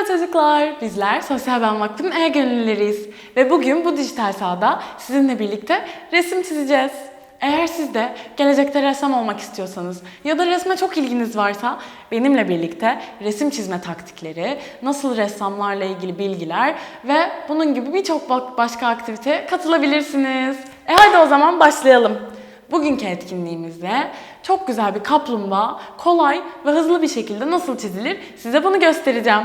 Merhaba çocuklar. Bizler Sosyal Ben Vakfı'nın e-gönüllüleriyiz. Ve bugün bu dijital sahada sizinle birlikte resim çizeceğiz. Eğer siz de gelecekte ressam olmak istiyorsanız ya da resme çok ilginiz varsa benimle birlikte resim çizme taktikleri, nasıl ressamlarla ilgili bilgiler ve bunun gibi birçok ba- başka aktiviteye katılabilirsiniz. E hadi o zaman başlayalım. Bugünkü etkinliğimizde çok güzel bir kaplumbağa kolay ve hızlı bir şekilde nasıl çizilir size bunu göstereceğim.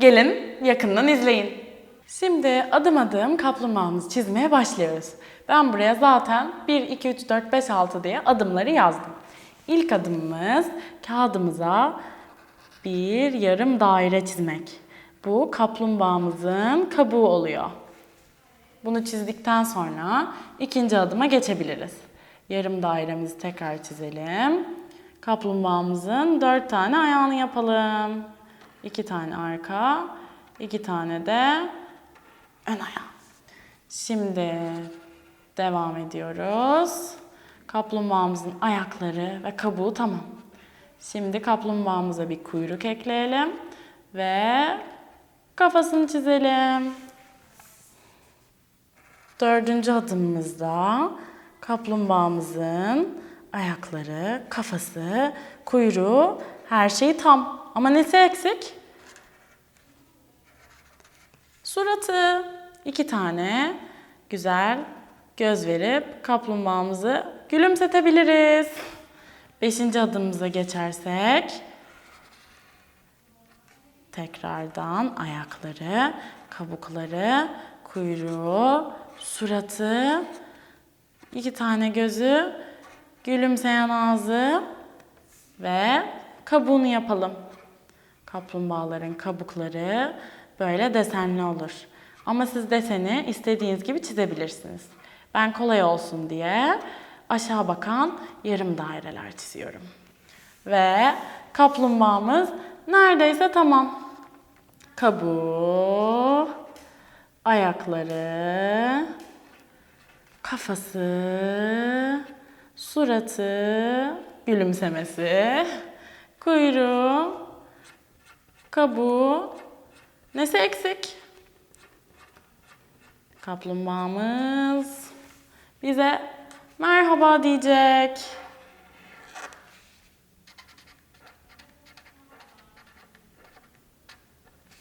Gelin yakından izleyin. Şimdi adım adım kaplumbağamızı çizmeye başlıyoruz. Ben buraya zaten 1, 2, 3, 4, 5, 6 diye adımları yazdım. İlk adımımız kağıdımıza bir yarım daire çizmek. Bu kaplumbağamızın kabuğu oluyor. Bunu çizdikten sonra ikinci adıma geçebiliriz. Yarım dairemizi tekrar çizelim. Kaplumbağamızın dört tane ayağını yapalım. İki tane arka, iki tane de ön ayağı. Şimdi devam ediyoruz. Kaplumbağamızın ayakları ve kabuğu tamam. Şimdi kaplumbağamıza bir kuyruk ekleyelim ve kafasını çizelim. Dördüncü adımımızda kaplumbağamızın ayakları, kafası, kuyruğu her şeyi tam. Ama nesi eksik? Suratı. iki tane güzel göz verip kaplumbağamızı gülümsetebiliriz. Beşinci adımımıza geçersek Tekrardan ayakları, kabukları, kuyruğu, suratı, iki tane gözü, gülümseyen ağzı ve kabuğunu yapalım. Kaplumbağaların kabukları böyle desenli olur. Ama siz deseni istediğiniz gibi çizebilirsiniz. Ben kolay olsun diye aşağı bakan yarım daireler çiziyorum. Ve kaplumbağamız neredeyse tamam. Kabuğu, ayakları, kafası, suratı, gülümsemesi, kuyruğu, kabuğu. Nesi eksik? Kaplumbağamız bize merhaba diyecek.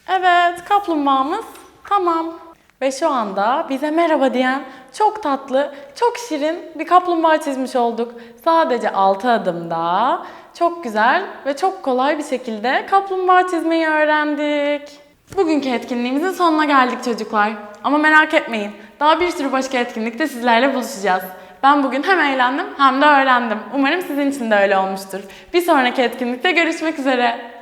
Evet, kaplumbağamız tamam. Ve şu anda bize merhaba diyen çok tatlı, çok şirin bir kaplumbağa çizmiş olduk. Sadece 6 adımda çok güzel ve çok kolay bir şekilde kaplumbağa çizmeyi öğrendik. Bugünkü etkinliğimizin sonuna geldik çocuklar. Ama merak etmeyin, daha bir sürü başka etkinlikte sizlerle buluşacağız. Ben bugün hem eğlendim hem de öğrendim. Umarım sizin için de öyle olmuştur. Bir sonraki etkinlikte görüşmek üzere.